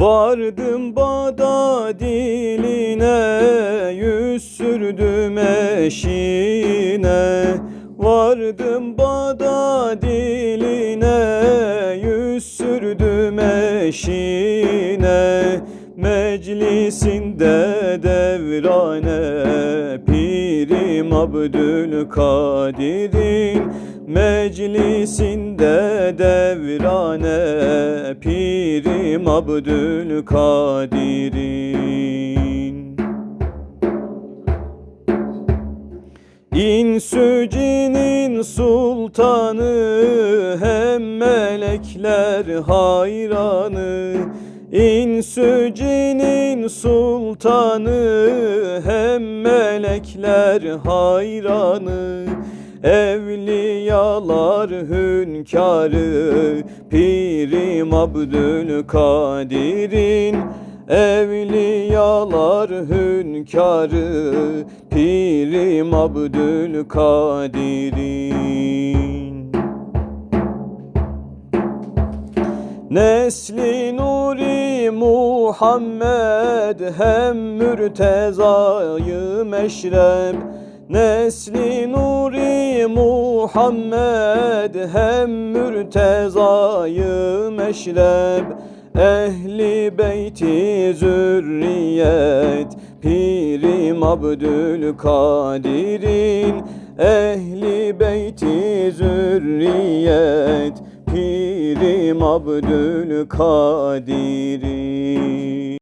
Vardım Bağdat diline Yüz sürdüm eşine. Vardım Bağdat diline Yüz sürdüm eşine. Meclisinde devrane Pirim Abdülkadir'in Meclisinde devrane Pirim Abdülkadir'in İnsücinin sultanı hem melekler hayranı. İnsücinin sultanı hem melekler hayranı Evliyalar hünkârı Pirim Abdülkadir'in. Evliyalar hünkârı Pirim Abdülkadir'in. Nesli Nuri Muhammed hem mürtezayı meşrep. Nesli Nuri Muhammed hem mürtezayı meşrep Ehli beyti zürriyet Pirim Abdülkadir'in Ehli beyti zürriyet Pirim Abdülkadir'in